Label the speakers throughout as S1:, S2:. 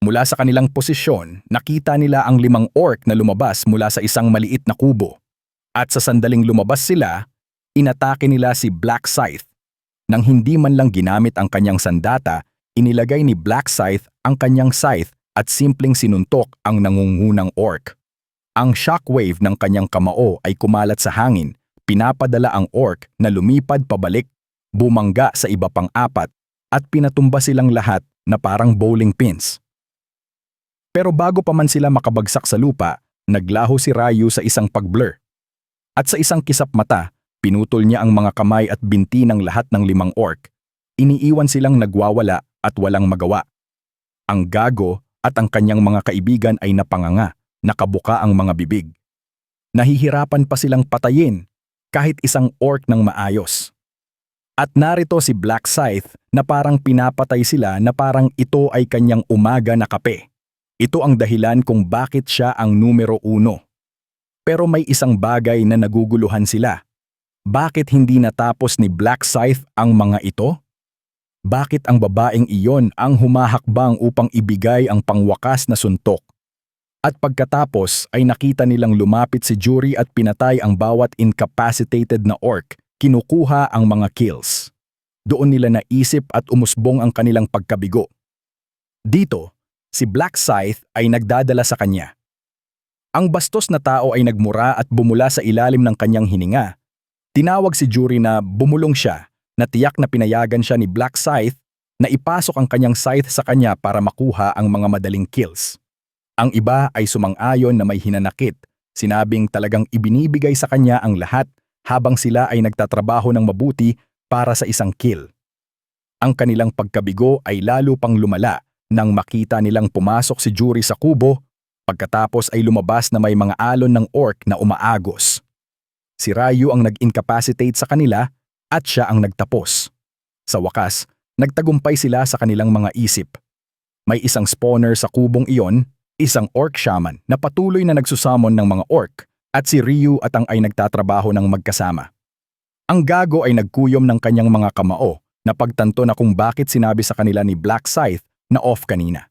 S1: Mula sa kanilang posisyon, nakita nila ang limang orc na lumabas mula sa isang maliit na kubo. At sa sandaling lumabas sila, inatake nila si Black Scythe. Nang hindi man lang ginamit ang kanyang sandata, inilagay ni Black Scythe ang kanyang scythe at simpleng sinuntok ang nangungunang orc. Ang shockwave ng kanyang kamao ay kumalat sa hangin, pinapadala ang orc na lumipad pabalik, bumangga sa iba pang apat, at pinatumba silang lahat na parang bowling pins. Pero bago pa man sila makabagsak sa lupa, naglaho si Ryu sa isang pagblur. At sa isang kisap mata, pinutol niya ang mga kamay at binti ng lahat ng limang orc. Iniiwan silang nagwawala at walang magawa. Ang gago at ang kanyang mga kaibigan ay napanganga, nakabuka ang mga bibig. Nahihirapan pa silang patayin kahit isang orc ng maayos. At narito si Black Scythe na parang pinapatay sila na parang ito ay kanyang umaga na kape. Ito ang dahilan kung bakit siya ang numero uno. Pero may isang bagay na naguguluhan sila. Bakit hindi natapos ni Black Scythe ang mga ito? Bakit ang babaeng iyon ang humahakbang upang ibigay ang pangwakas na suntok? At pagkatapos ay nakita nilang lumapit si Jury at pinatay ang bawat incapacitated na orc, kinukuha ang mga kills. Doon nila naisip at umusbong ang kanilang pagkabigo. Dito, si Black Scythe ay nagdadala sa kanya. Ang bastos na tao ay nagmura at bumula sa ilalim ng kanyang hininga. Tinawag si Jury na bumulong siya, na tiyak na pinayagan siya ni Black Scythe na ipasok ang kanyang scythe sa kanya para makuha ang mga madaling kills. Ang iba ay sumang-ayon na may hinanakit, sinabing talagang ibinibigay sa kanya ang lahat habang sila ay nagtatrabaho ng mabuti para sa isang kill. Ang kanilang pagkabigo ay lalo pang lumala nang makita nilang pumasok si Jury sa kubo, pagkatapos ay lumabas na may mga alon ng orc na umaagos. Si Ryu ang nag-incapacitate sa kanila at siya ang nagtapos. Sa wakas, nagtagumpay sila sa kanilang mga isip. May isang spawner sa kubong iyon, isang orc shaman na patuloy na nagsusamon ng mga orc at si Ryu at ang ay nagtatrabaho ng magkasama. Ang gago ay nagkuyom ng kanyang mga kamao na pagtanto na kung bakit sinabi sa kanila ni Black Scythe na off kanina.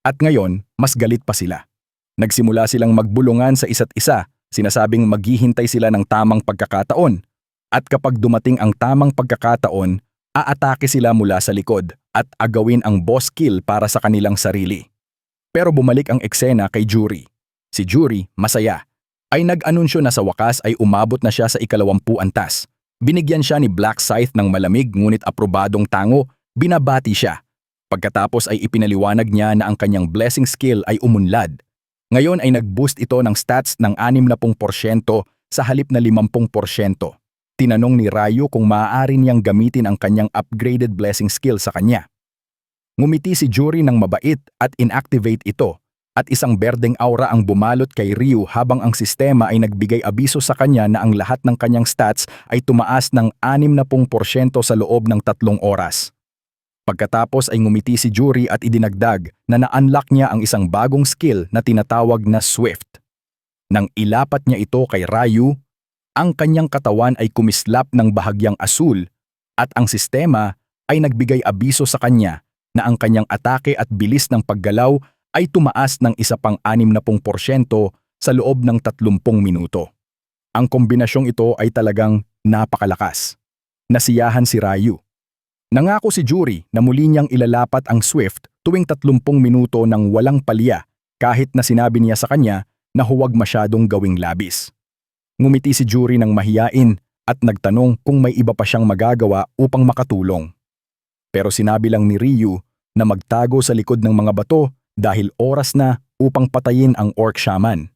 S1: At ngayon, mas galit pa sila. Nagsimula silang magbulungan sa isa't isa, sinasabing maghihintay sila ng tamang pagkakataon. At kapag dumating ang tamang pagkakataon, aatake sila mula sa likod at agawin ang boss kill para sa kanilang sarili. Pero bumalik ang eksena kay Jury. Si Jury, masaya, ay nag-anunsyo na sa wakas ay umabot na siya sa ikalawampu antas. Binigyan siya ni Black Scythe ng malamig ngunit aprobadong tango, binabati siya Pagkatapos ay ipinaliwanag niya na ang kanyang blessing skill ay umunlad. Ngayon ay nag-boost ito ng stats ng 60% sa halip na 50%. Tinanong ni Rayo kung maaari niyang gamitin ang kanyang upgraded blessing skill sa kanya. Ngumiti si Jury ng mabait at inactivate ito at isang berdeng aura ang bumalot kay Ryu habang ang sistema ay nagbigay abiso sa kanya na ang lahat ng kanyang stats ay tumaas ng 60% sa loob ng tatlong oras. Pagkatapos ay ngumiti si Jury at idinagdag na na-unlock niya ang isang bagong skill na tinatawag na Swift. Nang ilapat niya ito kay Ryu, ang kanyang katawan ay kumislap ng bahagyang asul at ang sistema ay nagbigay abiso sa kanya na ang kanyang atake at bilis ng paggalaw ay tumaas ng isa pang 60% sa loob ng 30 minuto. Ang kombinasyong ito ay talagang napakalakas. Nasiyahan si Ryu. Nangako si Jury na muli niyang ilalapat ang Swift tuwing 30 minuto ng walang palya kahit na sinabi niya sa kanya na huwag masyadong gawing labis. Ngumiti si Jury ng mahiyain at nagtanong kung may iba pa siyang magagawa upang makatulong. Pero sinabi lang ni Ryu na magtago sa likod ng mga bato dahil oras na upang patayin ang orc shaman.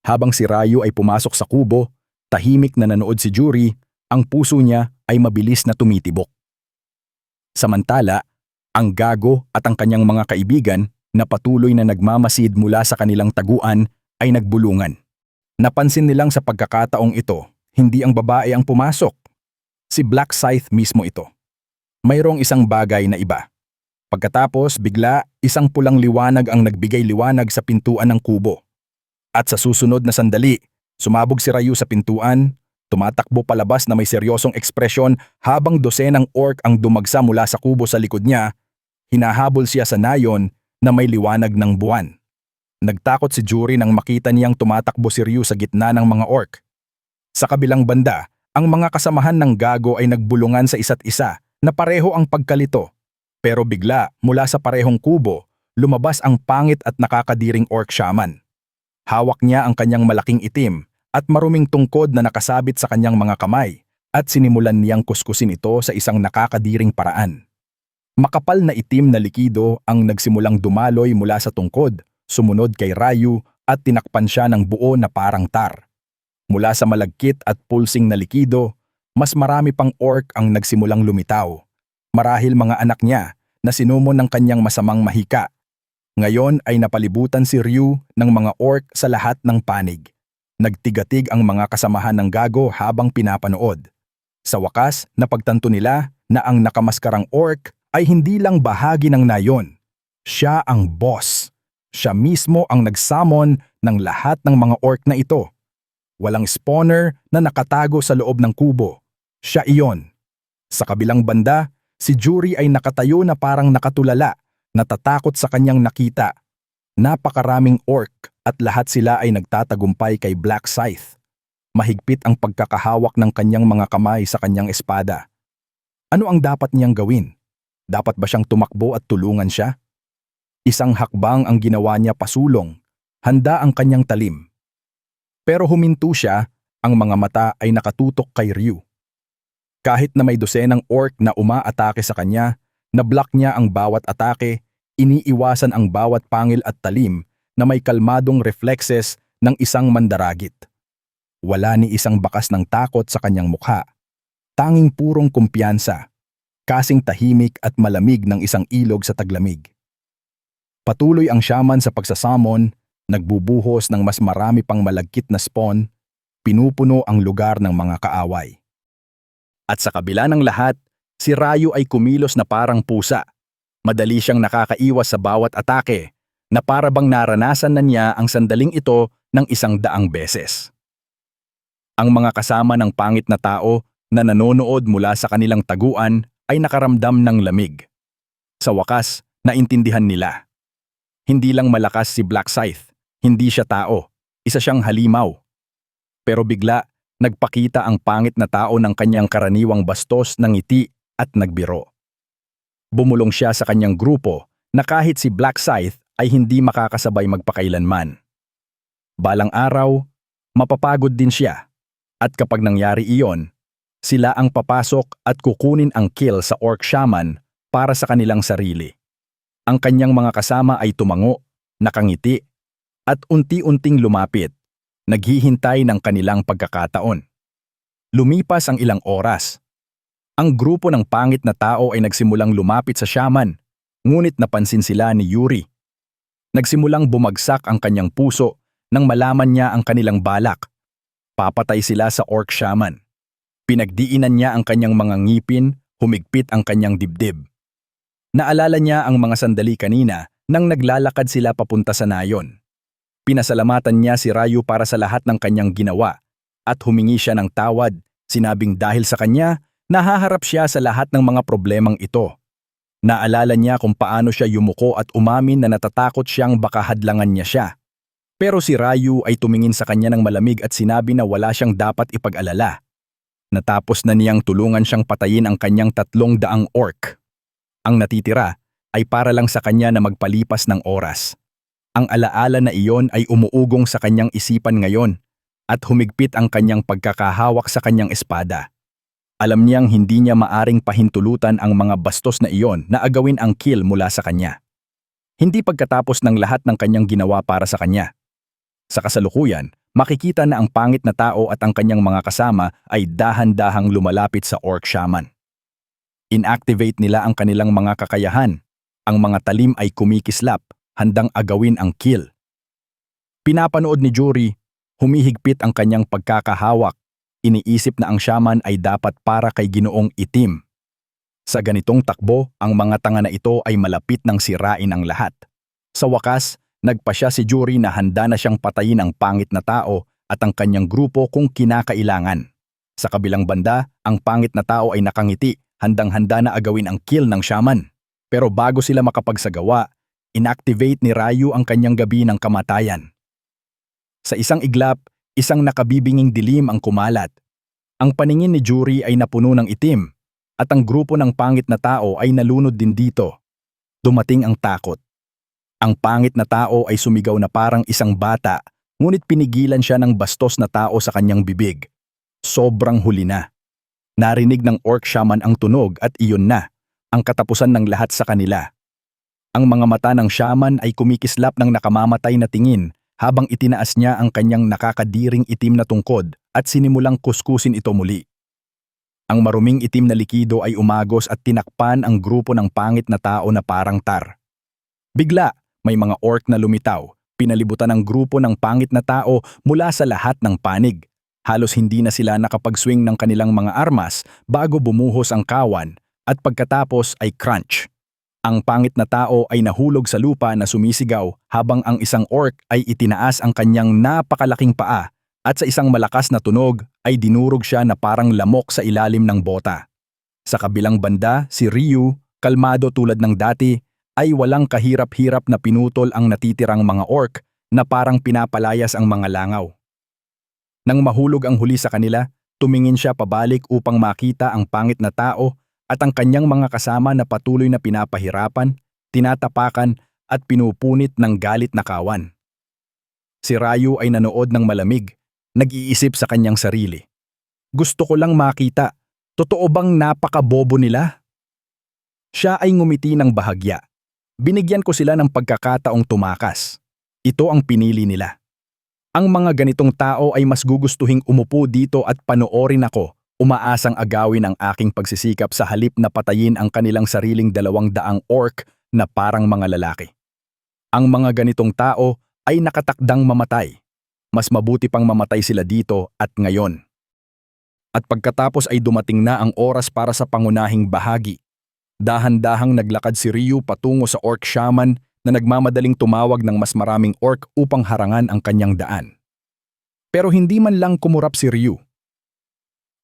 S1: Habang si Ryu ay pumasok sa kubo, tahimik na nanood si Jury, ang puso niya ay mabilis na tumitibok. Samantala, ang gago at ang kanyang mga kaibigan na patuloy na nagmamasid mula sa kanilang taguan ay nagbulungan. Napansin nilang sa pagkakataong ito, hindi ang babae ang pumasok. Si Black Scythe mismo ito. Mayroong isang bagay na iba. Pagkatapos, bigla, isang pulang liwanag ang nagbigay liwanag sa pintuan ng kubo. At sa susunod na sandali, sumabog si Ryu sa pintuan, Tumatakbo palabas na may seryosong ekspresyon habang dosenang orc ang dumagsa mula sa kubo sa likod niya. Hinahabol siya sa nayon na may liwanag ng buwan. Nagtakot si Jury nang makita niyang tumatakbo si Ryu sa gitna ng mga orc. Sa kabilang banda, ang mga kasamahan ng gago ay nagbulungan sa isa't isa na pareho ang pagkalito. Pero bigla, mula sa parehong kubo, lumabas ang pangit at nakakadiring orc shaman. Hawak niya ang kanyang malaking itim at maruming tungkod na nakasabit sa kanyang mga kamay at sinimulan niyang kuskusin ito sa isang nakakadiring paraan. Makapal na itim na likido ang nagsimulang dumaloy mula sa tungkod, sumunod kay Rayu at tinakpan siya ng buo na parang tar. Mula sa malagkit at pulsing na likido, mas marami pang orc ang nagsimulang lumitaw. Marahil mga anak niya na sinumo ng kanyang masamang mahika. Ngayon ay napalibutan si Ryu ng mga orc sa lahat ng panig. Nagtigatig ang mga kasamahan ng gago habang pinapanood. Sa wakas, napagtanto nila na ang nakamaskarang orc ay hindi lang bahagi ng nayon. Siya ang boss. Siya mismo ang nagsamon ng lahat ng mga orc na ito. Walang spawner na nakatago sa loob ng kubo. Siya iyon. Sa kabilang banda, si Jury ay nakatayo na parang nakatulala, natatakot sa kanyang nakita. Napakaraming orc at lahat sila ay nagtatagumpay kay Black Scythe. Mahigpit ang pagkakahawak ng kanyang mga kamay sa kanyang espada. Ano ang dapat niyang gawin? Dapat ba siyang tumakbo at tulungan siya? Isang hakbang ang ginawa niya pasulong, handa ang kanyang talim. Pero huminto siya, ang mga mata ay nakatutok kay Ryu. Kahit na may dosenang orc na umaatake sa kanya, na-block niya ang bawat atake, iniiwasan ang bawat pangil at talim na may kalmadong reflexes ng isang mandaragit. Wala ni isang bakas ng takot sa kanyang mukha. Tanging purong kumpiyansa, kasing tahimik at malamig ng isang ilog sa taglamig. Patuloy ang shaman sa pagsasamon, nagbubuhos ng mas marami pang malagkit na spawn, pinupuno ang lugar ng mga kaaway. At sa kabila ng lahat, si Rayo ay kumilos na parang pusa. Madali siyang nakakaiwas sa bawat atake, na para bang naranasan na niya ang sandaling ito ng isang daang beses. Ang mga kasama ng pangit na tao na nanonood mula sa kanilang taguan ay nakaramdam ng lamig. Sa wakas, naintindihan nila. Hindi lang malakas si Black Scythe, hindi siya tao, isa siyang halimaw. Pero bigla, nagpakita ang pangit na tao ng kanyang karaniwang bastos ng ngiti at nagbiro. Bumulong siya sa kanyang grupo na kahit si Black Scythe ay hindi makakasabay magpakailanman. Balang araw, mapapagod din siya. At kapag nangyari iyon, sila ang papasok at kukunin ang kill sa Orc Shaman para sa kanilang sarili. Ang kanyang mga kasama ay tumango, nakangiti, at unti-unting lumapit, naghihintay ng kanilang pagkakataon. Lumipas ang ilang oras. Ang grupo ng pangit na tao ay nagsimulang lumapit sa shaman, ngunit napansin sila ni Yuri. Nagsimulang bumagsak ang kanyang puso nang malaman niya ang kanilang balak. Papatay sila sa orc shaman. Pinagdiinan niya ang kanyang mga ngipin, humigpit ang kanyang dibdib. Naalala niya ang mga sandali kanina nang naglalakad sila papunta sa nayon. Pinasalamatan niya si Rayu para sa lahat ng kanyang ginawa at humingi siya ng tawad, sinabing dahil sa kanya, nahaharap siya sa lahat ng mga problemang ito. Naalala niya kung paano siya yumuko at umamin na natatakot siyang baka hadlangan niya siya. Pero si Rayu ay tumingin sa kanya ng malamig at sinabi na wala siyang dapat ipag-alala Natapos na niyang tulungan siyang patayin ang kanyang tatlong daang orc. Ang natitira ay para lang sa kanya na magpalipas ng oras. Ang alaala na iyon ay umuugong sa kanyang isipan ngayon at humigpit ang kanyang pagkakahawak sa kanyang espada. Alam niyang hindi niya maaring pahintulutan ang mga bastos na iyon na agawin ang kill mula sa kanya. Hindi pagkatapos ng lahat ng kanyang ginawa para sa kanya. Sa kasalukuyan, makikita na ang pangit na tao at ang kanyang mga kasama ay dahan-dahang lumalapit sa orc shaman. Inactivate nila ang kanilang mga kakayahan. Ang mga talim ay kumikislap, handang agawin ang kill. Pinapanood ni Jury, humihigpit ang kanyang pagkakahawak. Iniisip na ang shaman ay dapat para kay ginoong itim. Sa ganitong takbo, ang mga tanga na ito ay malapit ng sirain ang lahat. Sa wakas, nagpasya si Jury na handa na siyang patayin ang pangit na tao at ang kanyang grupo kung kinakailangan. Sa kabilang banda, ang pangit na tao ay nakangiti, handang-handa na agawin ang kill ng shaman. Pero bago sila makapagsagawa, inactivate ni Ryu ang kanyang gabi ng kamatayan. Sa isang iglap, isang nakabibinging dilim ang kumalat. Ang paningin ni Jury ay napuno ng itim, at ang grupo ng pangit na tao ay nalunod din dito. Dumating ang takot. Ang pangit na tao ay sumigaw na parang isang bata, ngunit pinigilan siya ng bastos na tao sa kanyang bibig. Sobrang huli na. Narinig ng orc shaman ang tunog at iyon na, ang katapusan ng lahat sa kanila. Ang mga mata ng shaman ay kumikislap ng nakamamatay na tingin habang itinaas niya ang kanyang nakakadiring itim na tungkod at sinimulang kuskusin ito muli. Ang maruming itim na likido ay umagos at tinakpan ang grupo ng pangit na tao na parang tar. Bigla, may mga orc na lumitaw, pinalibutan ang grupo ng pangit na tao mula sa lahat ng panig. Halos hindi na sila nakapag-swing ng kanilang mga armas bago bumuhos ang kawan at pagkatapos ay crunch. Ang pangit na tao ay nahulog sa lupa na sumisigaw habang ang isang orc ay itinaas ang kanyang napakalaking paa at sa isang malakas na tunog ay dinurog siya na parang lamok sa ilalim ng bota. Sa kabilang banda, si Ryu, kalmado tulad ng dati, ay walang kahirap-hirap na pinutol ang natitirang mga orc na parang pinapalayas ang mga langaw. Nang mahulog ang huli sa kanila, tumingin siya pabalik upang makita ang pangit na tao at ang kanyang mga kasama na patuloy na pinapahirapan, tinatapakan at pinupunit ng galit na kawan. Si Ryu ay nanood ng malamig, nag-iisip sa kanyang sarili. Gusto ko lang makita, totoo bang napakabobo nila? Siya ay ngumiti ng bahagya. Binigyan ko sila ng pagkakataong tumakas. Ito ang pinili nila. Ang mga ganitong tao ay mas gugustuhing umupo dito at panoorin ako, umaasang agawin ang aking pagsisikap sa halip na patayin ang kanilang sariling dalawang daang orc na parang mga lalaki. Ang mga ganitong tao ay nakatakdang mamatay. Mas mabuti pang mamatay sila dito at ngayon. At pagkatapos ay dumating na ang oras para sa pangunahing bahagi. Dahan-dahang naglakad si Ryu patungo sa orc shaman na nagmamadaling tumawag ng mas maraming orc upang harangan ang kanyang daan. Pero hindi man lang kumurap si Ryu.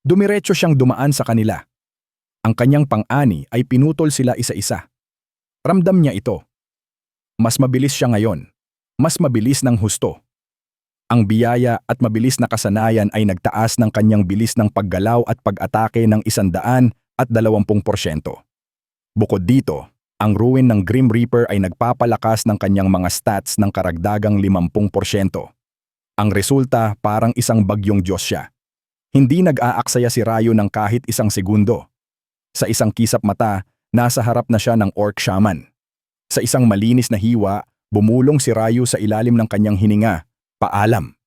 S1: Dumiretso siyang dumaan sa kanila. Ang kanyang pang-ani ay pinutol sila isa-isa. Ramdam niya ito. Mas mabilis siya ngayon. Mas mabilis ng husto. Ang biyaya at mabilis na kasanayan ay nagtaas ng kanyang bilis ng paggalaw at pag-atake ng isandaan at dalawampung porsyento. Bukod dito, ang ruin ng Grim Reaper ay nagpapalakas ng kanyang mga stats ng karagdagang 50%. Ang resulta parang isang bagyong Diyos siya. Hindi nag-aaksaya si Rayo ng kahit isang segundo. Sa isang kisap mata, nasa harap na siya ng orc shaman. Sa isang malinis na hiwa, bumulong si Rayo sa ilalim ng kanyang hininga, paalam.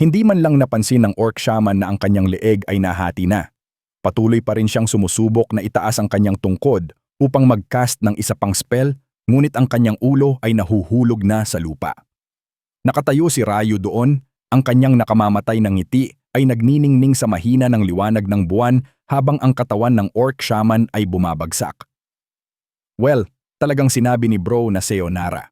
S1: Hindi man lang napansin ng orc shaman na ang kanyang leeg ay nahati na. Patuloy pa rin siyang sumusubok na itaas ang kanyang tungkod upang mag-cast ng isa pang spell, ngunit ang kanyang ulo ay nahuhulog na sa lupa. Nakatayo si Rayo doon, ang kanyang nakamamatay ng ngiti ay nagniningning sa mahina ng liwanag ng buwan habang ang katawan ng orc shaman ay bumabagsak. Well, talagang sinabi ni bro na Sayonara.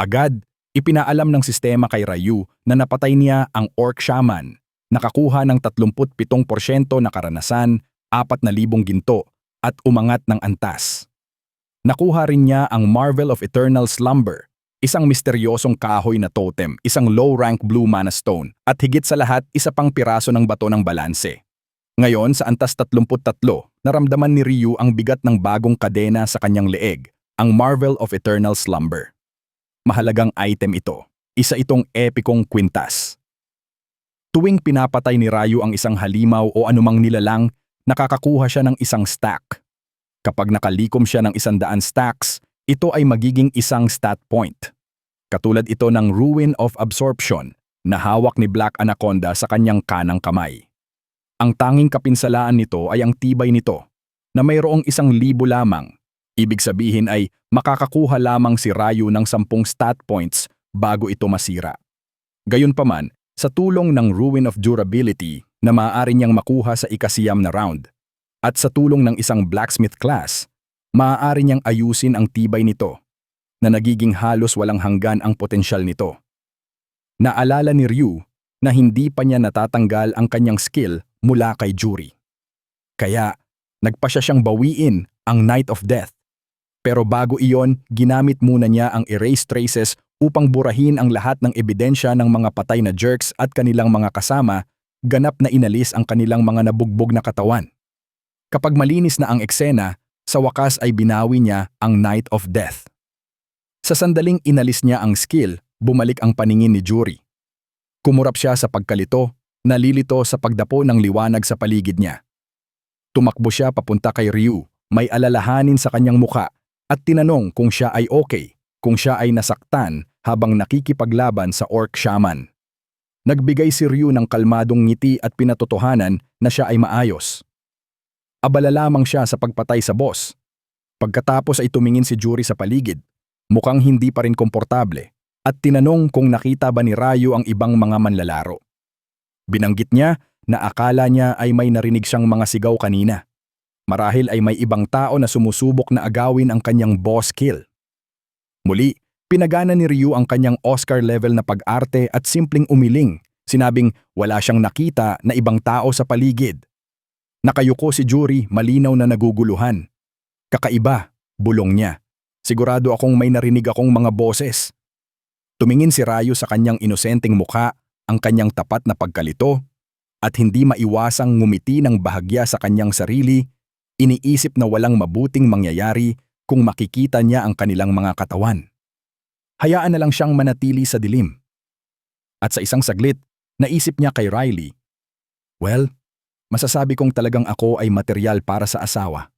S1: Agad, ipinaalam ng sistema kay Rayu na napatay niya ang orc shaman nakakuha ng 37% na karanasan, 4,000 ginto, at umangat ng antas. Nakuha rin niya ang Marvel of Eternal Slumber, isang misteryosong kahoy na totem, isang low-rank blue mana stone, at higit sa lahat isa pang piraso ng bato ng balanse. Ngayon sa antas 33, naramdaman ni Ryu ang bigat ng bagong kadena sa kanyang leeg, ang Marvel of Eternal Slumber. Mahalagang item ito. Isa itong epikong kwintas. Tuwing pinapatay ni Rayo ang isang halimaw o anumang nilalang, nakakakuha siya ng isang stack. Kapag nakalikom siya ng isandaan stacks, ito ay magiging isang stat point. Katulad ito ng Ruin of Absorption na hawak ni Black Anaconda sa kanyang kanang kamay. Ang tanging kapinsalaan nito ay ang tibay nito, na mayroong isang libo lamang. Ibig sabihin ay makakakuha lamang si Rayo ng sampung stat points bago ito masira. Gayunpaman, sa tulong ng Ruin of Durability na maaari niyang makuha sa ikasiyam na round. At sa tulong ng isang blacksmith class, maaari niyang ayusin ang tibay nito na nagiging halos walang hanggan ang potensyal nito. Naalala ni Ryu na hindi pa niya natatanggal ang kanyang skill mula kay Jury. Kaya, nagpa siya siyang bawiin ang Night of Death. Pero bago iyon, ginamit muna niya ang erase traces upang burahin ang lahat ng ebidensya ng mga patay na jerks at kanilang mga kasama, ganap na inalis ang kanilang mga nabugbog na katawan. Kapag malinis na ang eksena, sa wakas ay binawi niya ang Night of Death. Sa sandaling inalis niya ang skill, bumalik ang paningin ni Jury. Kumurap siya sa pagkalito, nalilito sa pagdapo ng liwanag sa paligid niya. Tumakbo siya papunta kay Ryu, may alalahanin sa kanyang muka at tinanong kung siya ay okay, kung siya ay nasaktan habang nakikipaglaban sa orc shaman. Nagbigay si Ryu ng kalmadong ngiti at pinatotohanan na siya ay maayos. Abala lamang siya sa pagpatay sa boss. Pagkatapos ay tumingin si Jury sa paligid, mukhang hindi pa rin komportable, at tinanong kung nakita ba ni Rayo ang ibang mga manlalaro. Binanggit niya na akala niya ay may narinig siyang mga sigaw kanina. Marahil ay may ibang tao na sumusubok na agawin ang kanyang boss kill. Muli, pinagana ni Ryu ang kanyang Oscar-level na pag-arte at simpleng umiling, sinabing wala siyang nakita na ibang tao sa paligid. Nakayuko si Jury, malinaw na naguguluhan. Kakaiba, bulong niya. Sigurado akong may narinig akong mga boses. Tumingin si Rayo sa kanyang inosenteng mukha, ang kanyang tapat na pagkalito, at hindi maiwasang ngumiti ng bahagya sa kanyang sarili, iniisip na walang mabuting mangyayari kung makikita niya ang kanilang mga katawan. Hayaan na lang siyang manatili sa dilim. At sa isang saglit, naisip niya kay Riley, Well, masasabi kong talagang ako ay material para sa asawa.